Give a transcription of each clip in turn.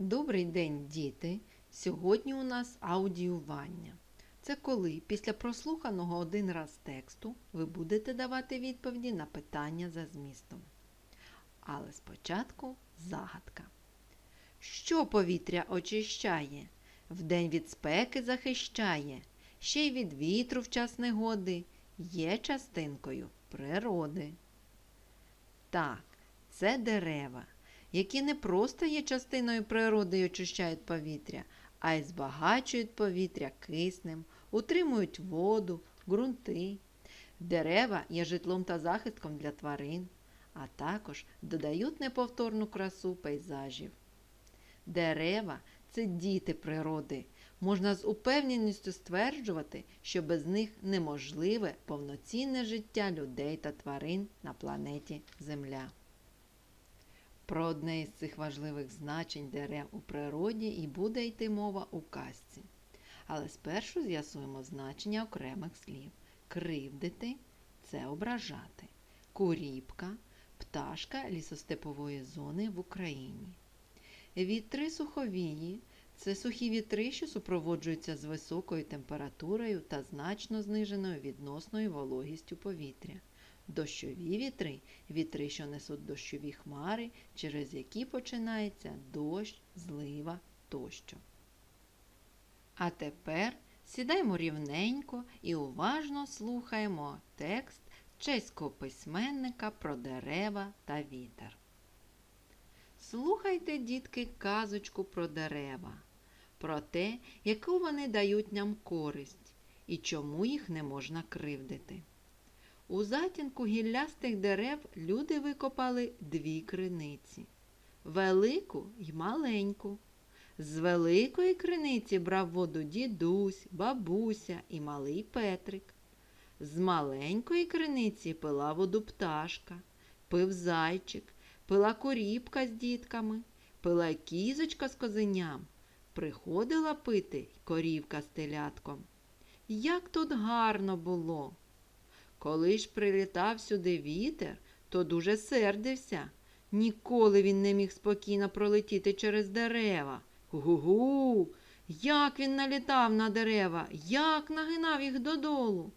Добрий день, діти! Сьогодні у нас аудіювання. Це коли після прослуханого один раз тексту ви будете давати відповіді на питання за змістом. Але спочатку загадка. Що повітря очищає? Вдень від спеки захищає, ще й від вітру в час негоди, є частинкою природи. Так, це дерева які не просто є частиною природи і очищають повітря, а й збагачують повітря киснем, утримують воду, ґрунти. Дерева є житлом та захистком для тварин, а також додають неповторну красу пейзажів. Дерева це діти природи. Можна з упевненістю стверджувати, що без них неможливе повноцінне життя людей та тварин на планеті Земля. Про одне із цих важливих значень дерев у природі і буде йти мова у казці. Але спершу з'ясуємо значення окремих слів. Кривдити це ображати. Куріпка пташка лісостепової зони в Україні. Вітри суховії це сухі вітри, що супроводжуються з високою температурою та значно зниженою відносною вологістю повітря. Дощові вітри вітри, що несуть дощові хмари, через які починається дощ, злива тощо. А тепер сідаємо рівненько і уважно слухаємо текст чеського письменника про дерева та вітер. Слухайте, дітки, казочку про дерева, про те, яку вони дають нам користь і чому їх не можна кривдити. У затінку гіллястих дерев люди викопали дві криниці велику й маленьку. З великої криниці брав воду дідусь, бабуся і малий Петрик. З маленької криниці пила воду пташка, пив зайчик, пила коріпка з дітками, пила кізочка з козеням. Приходила пити корівка з телятком. Як тут гарно було! Коли ж прилітав сюди вітер, то дуже сердився. Ніколи він не міг спокійно пролетіти через дерева. Гу-гу, як він налітав на дерева, як нагинав їх додолу.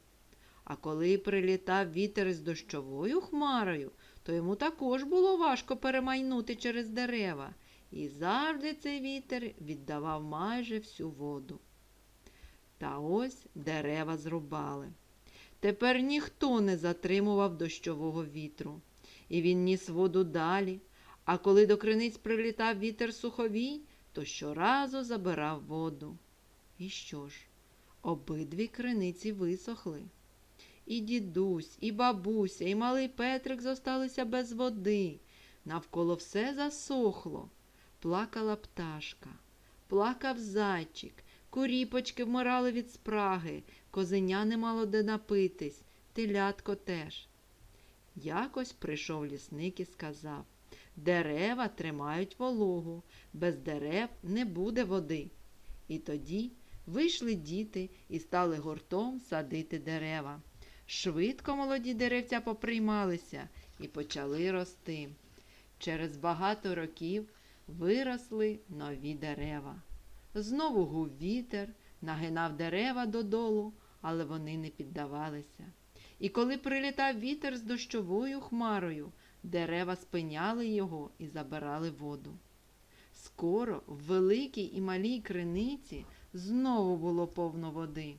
А коли прилітав вітер із дощовою хмарою, то йому також було важко перемайнути через дерева, і завжди цей вітер віддавав майже всю воду. Та ось дерева зрубали. Тепер ніхто не затримував дощового вітру, і він ніс воду далі, а коли до криниць прилітав вітер суховій, то щоразу забирав воду. І що ж? Обидві криниці висохли. І дідусь, і бабуся, і малий Петрик зосталися без води. Навколо все засохло. Плакала пташка, плакав зайчик, куріпочки вмирали від спраги, козеня не мало де напитись, телятко теж. Якось прийшов лісник і сказав Дерева тримають вологу, без дерев не буде води. І тоді вийшли діти і стали гуртом садити дерева. Швидко молоді деревця поприймалися і почали рости. Через багато років виросли нові дерева. Знову гув вітер, нагинав дерева додолу, але вони не піддавалися. І коли прилітав вітер з дощовою хмарою, дерева спиняли його і забирали воду. Скоро в великій і малій криниці знову було повно води.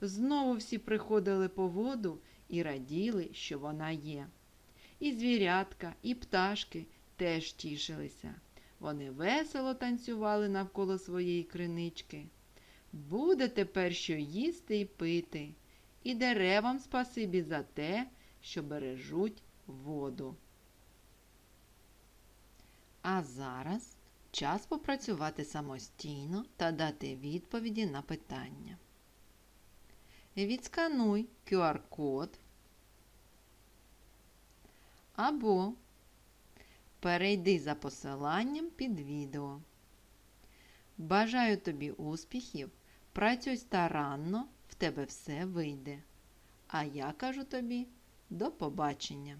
Знову всі приходили по воду і раділи, що вона є. І звірятка, і пташки теж тішилися. Вони весело танцювали навколо своєї кринички. Буде тепер що їсти і пити, і деревам спасибі за те, що бережуть воду. А зараз час попрацювати самостійно та дати відповіді на питання. Відскануй QR-код або перейди за посиланням під відео. Бажаю тобі успіхів! Працюй старанно, в тебе все вийде. А я кажу тобі до побачення!